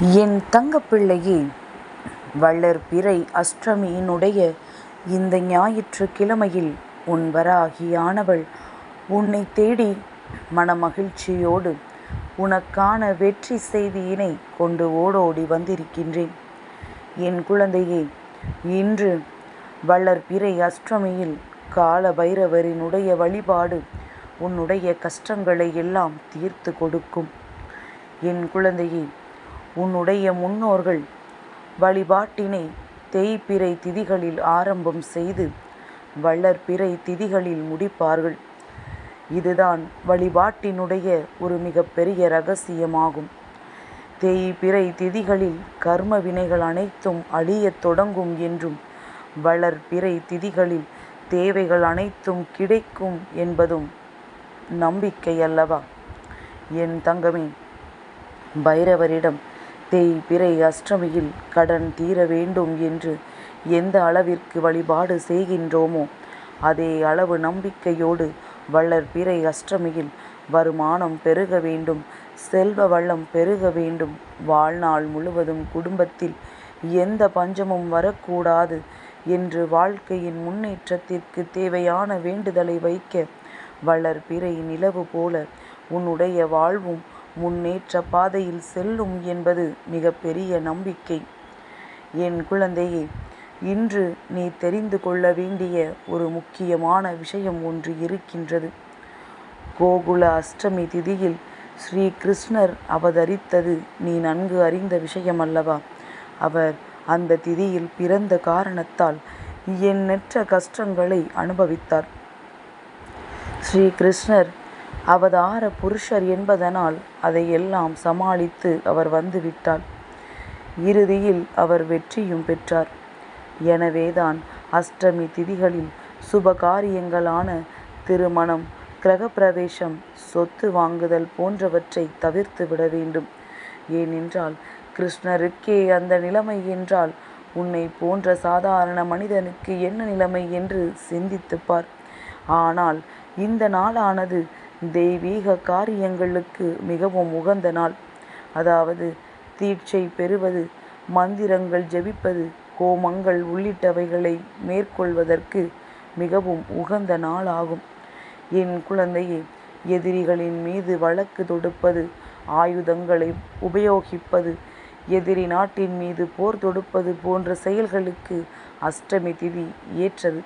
என் தங்கப்பிள்ளையே வளர்பிறை அஷ்டமியினுடைய இந்த ஞாயிற்று கிழமையில் உன் வராகியானவள் உன்னைத் தேடி மனமகிழ்ச்சியோடு உனக்கான வெற்றி செய்தியினை கொண்டு ஓடோடி வந்திருக்கின்றேன். என் குழந்தையே இன்று வளர்பிறை அஷ்டமியில் கால பைரவரினுடைய வழிபாடு உன்னுடைய கஷ்டங்களை எல்லாம் தீர்த்து கொடுக்கும். என் குழந்தையே உன்னுடைய முன்னோர்கள் வழிபாட்டினை தேய்பிறை திதிகளில் ஆரம்பம் செய்து வளர்பிறை திதிகளில் முடிப்பார்கள். இதுதான் வழிபாட்டினுடைய ஒரு மிகப்பெரிய ரகசியமாகும். தேய்பிறை திதிகளில் கர்ம வினைகள் அனைத்தும் அழியத் தொடங்கும் என்றும் வளர்பிறை திதிகளில் தேவைகள் அனைத்தும் கிடைக்கும் என்பதும் நம்பிக்கை அல்லவா என் தங்கமே பைரவரிடம் தேய்பிறை அஷ்டமியில் கடன் தீர வேண்டும் என்று எந்த அளவிற்கு வழிபாடு செய்கின்றோமோ அதே அளவு நம்பிக்கையோடு வளர்பிறை அஷ்டமியில் வருமானம் பெருக வேண்டும் செல்வ வளம் பெருக வேண்டும். வாழ்நாள் முழுவதும் குடும்பத்தில் எந்த பஞ்சமும் வரக்கூடாது என்று வாழ்க்கையின் முன்னேற்றத்திற்கு தேவையான வேண்டுதலை வைக்க வளர்பிறை நிலவு போல உன்னுடைய வாழ்வும் முன்னேற்ற பாதையில் செல்லும் என்பது மிகப்பெரிய நம்பிக்கை. என் குழந்தையே இன்று நீ தெரிந்து கொள்ள வேண்டிய ஒரு முக்கியமான விஷயம் ஒன்று இருக்கின்றது. கோகுல அஷ்டமி திதியில் ஸ்ரீ கிருஷ்ணர் அவதரித்தது நீ நன்கு அறிந்த விஷயம் அல்லவா அவர் அந்த திதியில் பிறந்த காரணத்தால் எண்ணற்ற கஷ்டங்களை அனுபவித்தார். ஸ்ரீ கிருஷ்ணர் அவதார புருஷர் என்பதனால் அதையெல்லாம் சமாளித்து அவர் வந்துவிட்டார். இறுதியில் அவர் வெற்றியும் பெற்றார். எனவேதான் அஷ்டமி திதிகளில் சுப காரியங்களான திருமணம் கிரகப்பிரவேசம் சொத்து வாங்குதல் போன்றவற்றை தவிர்த்து விட வேண்டும். ஏனென்றால் கிருஷ்ணருக்கே அந்த நிலைமை என்றால் உன்னை போன்ற சாதாரண மனிதனுக்கு என்ன நிலைமை என்று சிந்தித்துப்பார் ஆனால் இந்த நாளானது தெய்வீக காரியங்களுக்கு மிகவும் உகந்த நாள். அதாவது தீட்சை பெறுவது மந்திரங்கள் ஜெபிப்பது ஹோமங்கள் உள்ளிட்டவைகளை மேற்கொள்வதற்கு மிகவும் உகந்த நாளாகும். என் குழந்தையே எதிரிகளின் மீது வழக்கு தொடுப்பது ஆயுதங்களை உபயோகிப்பது எதிரி நாட்டின் மீது போர் தொடுப்பது போன்ற செயல்களுக்கு அஷ்டமி திதி ஏற்றது.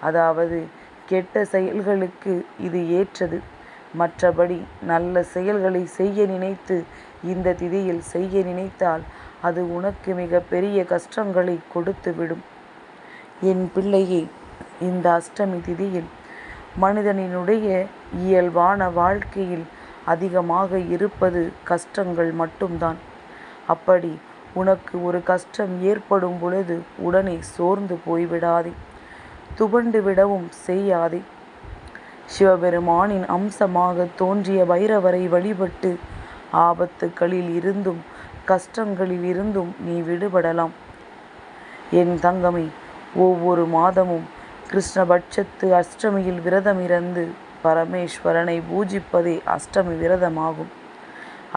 அதாவது கெட்ட செயல்களுக்கு இது ஏற்றது. மற்றபடி நல்ல செயல்களை செய்ய நினைத்து இந்த திதியில் செய்ய நினைத்தால் அது உனக்கு மிக பெரிய கஷ்டங்களை கொடுத்துவிடும். என் பிள்ளையே இந்த அஷ்டமி திதியில் மனிதனினுடைய இயல்பான வாழ்க்கையில் அதிகமாக இருப்பது கஷ்டங்கள் மட்டும்தான். அப்படி உனக்கு ஒரு கஷ்டம் ஏற்படும் பொழுது உடனே சோர்ந்து போய்விடாதே. துவண்டு விடவும் செய்யாதே. சிவபெருமானின் அம்சமாக தோன்றிய பைரவரை வழிபட்டு ஆபத்துக்களில் இருந்தும் கஷ்டங்களில் இருந்தும் நீ விடுபடலாம். என் தங்கமே ஒவ்வொரு மாதமும் கிருஷ்ணபட்சத்து அஷ்டமியில் விரதம் இருந்து பரமேஸ்வரனை பூஜிப்பதே அஷ்டமி விரதமாகும்.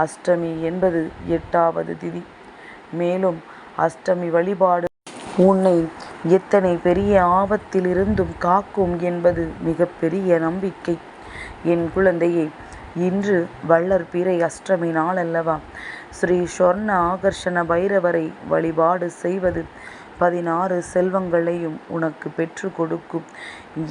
அஷ்டமி என்பது எட்டாவது திதி. மேலும் அஷ்டமி வழிபாடு உன்னை எத்தனை பெரிய ஆபத்திலிருந்தும் காக்கும் என்பது மிகப்பெரிய நம்பிக்கை. என் குழந்தையே இன்று வளர்பிறை அஷ்டமி நாளல்லவா? ஸ்ரீ சொர்ண ஆகர்ஷண பைரவரை வழிபாடு செய்வது பதினாறு செல்வங்களையும் உனக்கு பெற்று கொடுக்கும்.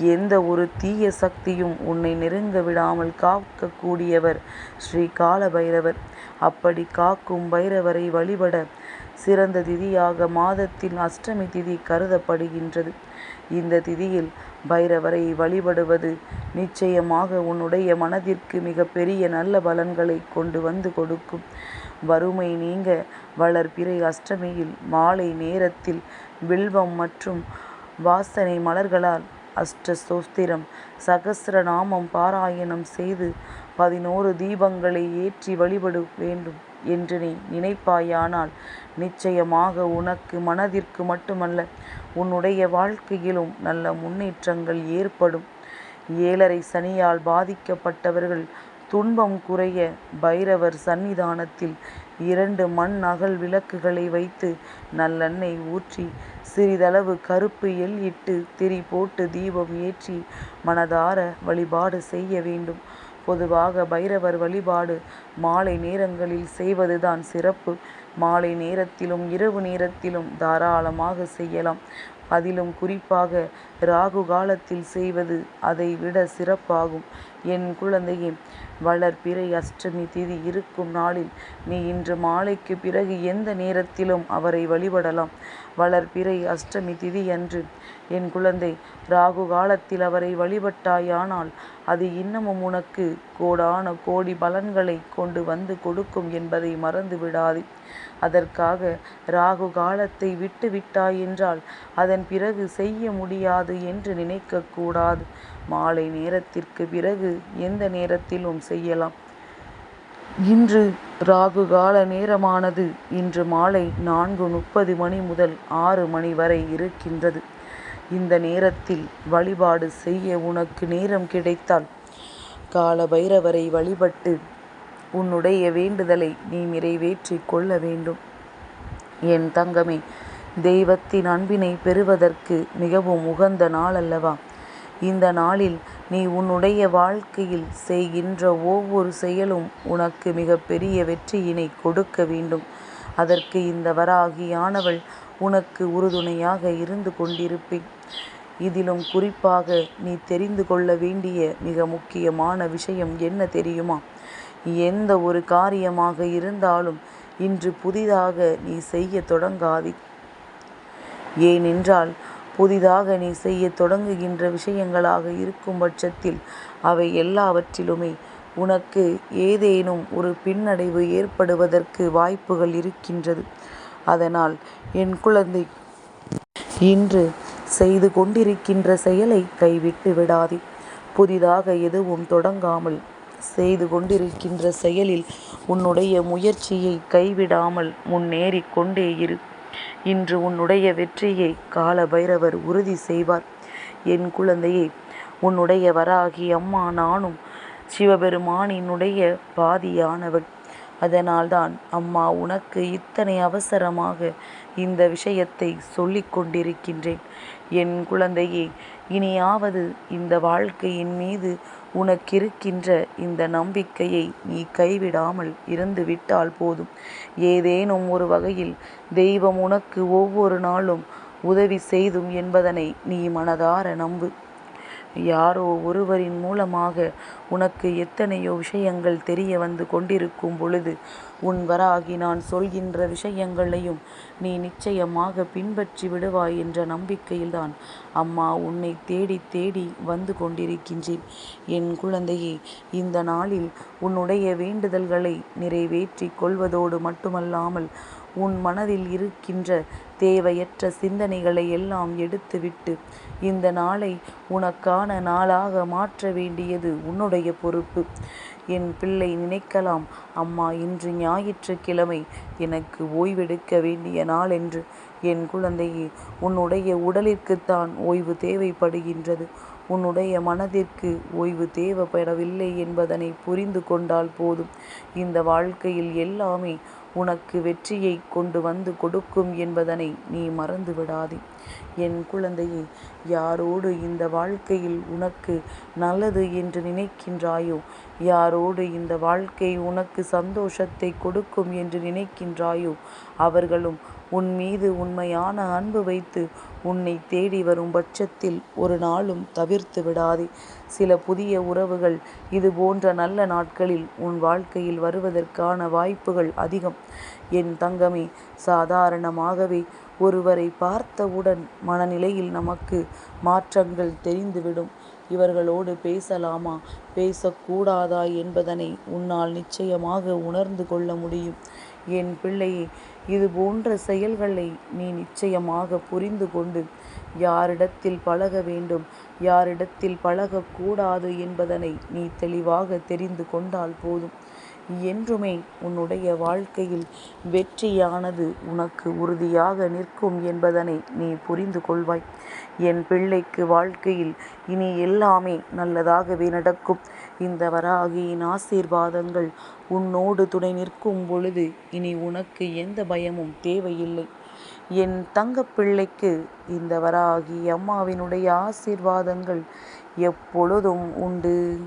எந்த ஒரு தீய சக்தியும் உன்னை நெருங்க விடாமல் காக்கக்கூடியவர் ஸ்ரீ கால பைரவர் அப்படி காக்கும் பைரவரை வழிபட சிறந்த திதியாக மாதத்தின் அஷ்டமி திதி கருதப்படுகின்றது. இந்த திதியில் பைரவரை வழிபடுவது நிச்சயமாக உன்னுடைய மனதிற்கு மிக பெரிய நல்ல பலன்களை கொண்டு வந்து கொடுக்கும். வறுமை நீங்க வளர்பிறை அஷ்டமியில் மாலை நேரத்தில் வில்வம் மற்றும் வாசனை மலர்களால் அஷ்ட சோஸ்திரம் சகசிரநாமம் பாராயணம் செய்து பதினோரு தீபங்களை ஏற்றி வழிபட வேண்டும் என்று நீ நினைப்பாயானால் நிச்சயமாக உனக்கு மனதிற்கு மட்டுமல்ல உன்னுடைய வாழ்க்கையிலும் நல்ல முன்னேற்றங்கள் ஏற்படும். ஏழரை சனியால் பாதிக்கப்பட்டவர்கள் துன்பம் குறைய பைரவர் சந்நிதானத்தில் இரண்டு மண் அகல் விளக்குகளை வைத்து நல்லெண்ணெய் ஊற்றி சிறிதளவு கருப்பு எள் இட்டு திரி போட்டு தீபம் ஏற்றி மனதார வழிபாடு செய்ய வேண்டும். பொதுவாக பைரவர் வழிபாடு மாலை நேரங்களில் செய்வதுதான் சிறப்பு. மாலை நேரத்திலும் இரவு நேரத்திலும் தாராளமாக செய்யலாம். அதிலும் குறிப்பாக ராகு காலத்தில் செய்வது அதை விட சிறப்பாகும். என் குழந்தையே வளர்பிறை அஷ்டமி திதி இருக்கும் நாளில் நீ இன்று மாலைக்கு பிறகு எந்த நேரத்திலும் அவரை வழிபடலாம். வளர்பிறை அஷ்டமி திதி அன்று என் குழந்தை ராகு காலத்தில் அவரை வழிபட்டாயானால் அது இன்னமும் உனக்கு கோடான கோடி பலன்களை கொண்டு வந்து கொடுக்கும் என்பதை மறந்து விடாது. அதற்காக ராகு காலத்தை விட்டு விட்டாய் என்றால் அதன் பிறகு செய்ய முடியாது என்று நினைக்கக்கூடாது மாலை நேரத்திற்கு பிறகு எந்த நேரத்திலும் செய்யலாம். இன்று ராகு கால நேரமானது. இன்று மாலை நான்கு முப்பது மணி முதல் ஆறு மணி வரை இருக்கின்றது. இந்த நேரத்தில் வழிபாடு செய்ய உனக்கு நேரம் கிடைத்தால் கால பைரவரை வழிபட்டு உன்னுடைய வேண்டுதலை நீ நிறைவேற்றி கொள்ள வேண்டும். என் தங்கமே தெய்வத்தின் அன்பினை பெறுவதற்கு மிகவும் உகந்த நாள் அல்லவா இந்த நாளில் நீ உன்னுடைய வாழ்க்கையில் செய்கின்ற ஒவ்வொரு செயலும் உனக்கு மிகப்பெரிய வெற்றியினை கொடுக்க வேண்டும். அதற்கு இந்த வராகியானவள் உனக்கு உறுதுணையாக இருந்து கொண்டிருப்பேன். இதிலும் குறிப்பாக நீ தெரிந்து கொள்ள வேண்டிய மிக முக்கியமான விஷயம் என்ன தெரியுமா? எந்த ஒரு காரியமாக இருந்தாலும் இன்று புதிதாக நீ செய்ய தொடங்காதே. ஏனென்றால் புதிதாக நீ செய்ய தொடங்குகின்ற விஷயங்களாக இருக்கும் பட்சத்தில் அவை எல்லாவற்றிலுமே உனக்கு ஏதேனும் ஒரு பின்னடைவு ஏற்படுவதற்கு வாய்ப்புகள் இருக்கின்றது. அதனால் என் குழந்தை இன்று செய்து கொண்டிருக்கின்ற செயலை கைவிட்டு விடாதே. புதிதாக எதுவும் தொடங்காமல் செய்து கொண்டிருக்கின்ற செயலில் உன்னுடைய முயற்சியை கைவிடாமல் முன்னேறி கொண்டே இரு. இன்று உன்னுடைய வெற்றியை கால பைரவர் உறுதி செய்வார். என் குழந்தையே உன்னுடைய வராகி அம்மா நானும் சிவபெருமானினுடைய பாதியானவள். அதனால்தான் அம்மா உனக்கு இத்தனை அவசரமாக இந்த விஷயத்தை சொல்லிக் கொண்டிருக்கின்றேன். என் குழந்தையே இனியாவது இந்த வாழ்க்கையின் மீது உனக்கிருக்கின்ற இந்த நம்பிக்கையை நீ கைவிடாமல் இருந்து விட்டால் போதும். ஏதேனும் ஒரு வகையில் தெய்வம் உனக்கு ஒவ்வொரு நாளும் உதவி செய்தும் என்பதனை நீ மனதார நம்பு. யாரோ ஒருவரின் மூலமாக உனக்கு எத்தனையோ விஷயங்கள் தெரிய வந்து கொண்டிருக்கும் பொழுது உன் வராகி நான் சொல்கின்ற விஷயங்களையும் நீ நிச்சயமாக பின்பற்றி விடுவாய் என்ற நம்பிக்கையில்தான். அம்மா உன்னை தேடி தேடி வந்து கொண்டிருக்கின்றேன். என் குழந்தையே இந்த நாளில் உன்னுடைய வேண்டுதல்களை நிறைவேற்றி கொள்வதோடு மட்டுமல்லாமல் உன் மனதில் இருக்கின்ற தேவையற்ற சிந்தனைகளை எல்லாம் எடுத்துவிட்டு இந்த நாளை உனக்கான நாளாக மாற்ற வேண்டியது உன்னுடைய பொறுப்பு. என் பிள்ளை நினைக்கலாம் அம்மா இன்று ஞாயிற்றுக்கிழமை எனக்கு ஓய்வெடுக்க வேண்டிய நாள் என்று என் குழந்தையே உன்னுடைய உடலிற்குத்தான் ஓய்வு தேவைப்படுகின்றது. உன்னுடைய மனதிற்கு ஓய்வு தேவைப்படவில்லை என்பதனை புரிந்து கொண்டால் போதும். இந்த வாழ்க்கையில் எல்லாமே உனக்கு வெற்றியை கொண்டு வந்து கொடுக்கும் என்பதனை நீ மறந்து விடாதே என் குழந்தையே யாரோடு இந்த வாழ்க்கையில் உனக்கு நல்லது என்று நினைக்கின்றாயோ? யாரோடு இந்த வாழ்க்கை உனக்கு சந்தோஷத்தை கொடுக்கும் என்று நினைக்கின்றாயோ? அவர்களும் உன் மீது உண்மையான அன்பு வைத்து உன்னை தேடி வரும் பட்சத்தில் ஒரு நாளும் தவிர்த்து விடாதே. சில புதிய உறவுகள் இது போன்ற நல்ல நாட்களில் உன் வாழ்க்கையில் வருவதற்கான வாய்ப்புகள் அதிகம். என் தங்கமே சாதாரணமாகவே ஒருவரை பார்த்தவுடன் மனநிலையில் நமக்கு மாற்றங்கள் தெரிந்துவிடும். இவர்களோடு பேசலாமா? பேசக்கூடாதா என்பதனை உன்னால் நிச்சயமாக உணர்ந்து கொள்ள முடியும். என் பிள்ளையை இது போன்ற செயல்களை நீ நிச்சயமாக புரிந்து கொண்டு யாரிடத்தில் பழக வேண்டும். யாரிடத்தில் பழகக்கூடாது என்பதனை நீ தெளிவாக தெரிந்து கொண்டால் போதும். என்றுமே உன்னுடைய வாழ்க்கையில் வெற்றியானது உனக்கு உறுதியாக நிற்கும் என்பதனை நீ புரிந்து கொள்வாய். என் பிள்ளைக்கு வாழ்க்கையில் இனி எல்லாமே நல்லதாகவே நடக்கும். இந்த வராகியின் ஆசீர்வாதங்கள் உன்னோடு துணை நிற்கும் பொழுது இனி உனக்கு எந்த பயமும் தேவையில்லை. என் தங்கப்பிள்ளைக்கு இந்த வராகி அம்மாவினுடைய ஆசீர்வாதங்கள் எப்பொழுதும் உண்டு.